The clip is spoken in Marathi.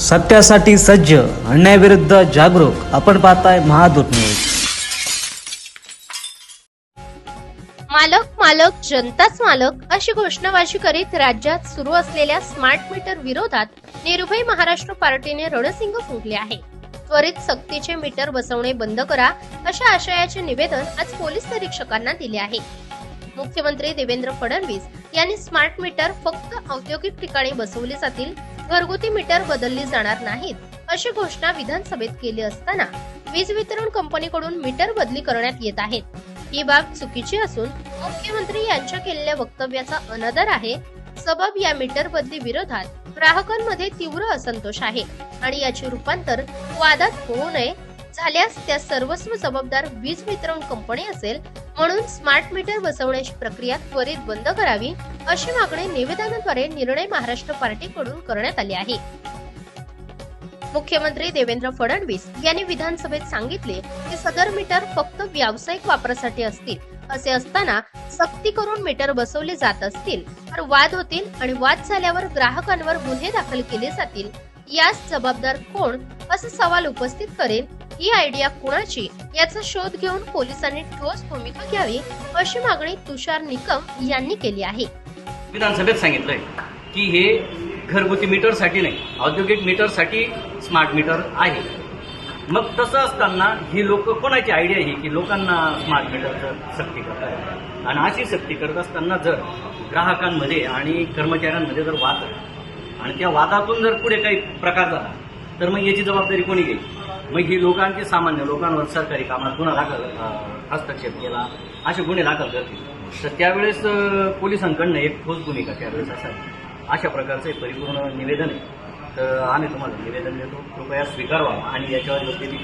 सत्यासाठी सज्ज अन्यायाविरुद्ध जागरूक. आपण पाहताय महादूत न्यूज. मालक मालक जनताच मालक अशी घोषणाबाजी करीत राज्यात सुरू असलेल्या स्मार्ट मीटर विरोधात निर्भय महाराष्ट्र पार्टीने रणसिंग फुंकले आहे. त्वरित सक्तीचे मीटर बसवणे बंद करा अशा आशयाचे निवेदन आज पोलीस निरीक्षकांना दिले आहे. मुख्यमंत्री देवेंद्र फडणवीस यांनी स्मार्ट मीटर फक्त औद्योगिक ठिकाणी बसवले जातील घरगुती मीटर बदलली जाणार नाहीत अशी घोषणा विधानसभेत केली असताना वीज वितरण कंपनीकडून मीटर बदली करण्यात येत आहेत. ही बाब चुकीची असून मुख्यमंत्री यांच्या केलेल्या वक्तव्याचा अनादर आहे. सबब या मीटर बदली विरोधात ग्राहकांमध्ये तीव्र असंतोष आहे आणि याचे रूपांतर वादात होऊ नये. झाल्यास त्या सर्वस्व जबाबदार वीज वितरण कंपनी असेल म्हणून स्मार्ट मीटर बसवण्याची प्रक्रिया त्वरित बंद करावी अशी मागणी निवेदनाद्वारे निर्णय महाराष्ट्र पार्टीकडून करण्यात आली आहे. मुख्यमंत्री देवेंद्र फडणवीस यांनी विधानसभेत सांगितले की सदर मीटर फक्त व्यावसायिक वापरासाठी असतील. असे असताना सक्ती करून मीटर बसवले जात असतील तर वाद होतील आणि वाद झाल्यावर ग्राहकांवर गुन्हे दाखल केले जातील. यास जबाबदार कोण? असा सवाल उपस्थित करेल ही आयडिया कुणाची? याचा शोध घेऊन पोलिसांनी ठोस भूमिका घ्यावी अशी मागणी तुषार निकम यांनी केली आहे. विधानसभेत सांगितलंय की हे घरगुती मीटरसाठी नाही औद्योगिक मीटरसाठी स्मार्ट मीटर आहे. मग तसं असताना ही लोक कोणाची आयडिया ही की लोकांना स्मार्ट मीटरचं सक्ती करतात आणि अशी सक्ती करत असताना जर ग्राहकांमध्ये आणि कर्मचाऱ्यांमध्ये जर वाद आणि त्या वादातून जर पुढे काही प्रकार झाला तर मग याची जबाबदारी कोणी घेईल? मग ही लोकांची सामान्य लोकांवर सरकारी कामात गुन्हा दाखल हस्तक्षेप केला असे गुन्हे दाखल करतील. तर त्यावेळेस पोलिसांकडनं एक ठोस भूमिका त्यावेळेस असावी. अशा प्रकारचं परिपूर्ण निवेदन आहे. तर आम्ही तुम्हाला निवेदन देतो. कृपया स्वीकारवा आणि याच्यावर योग्य ती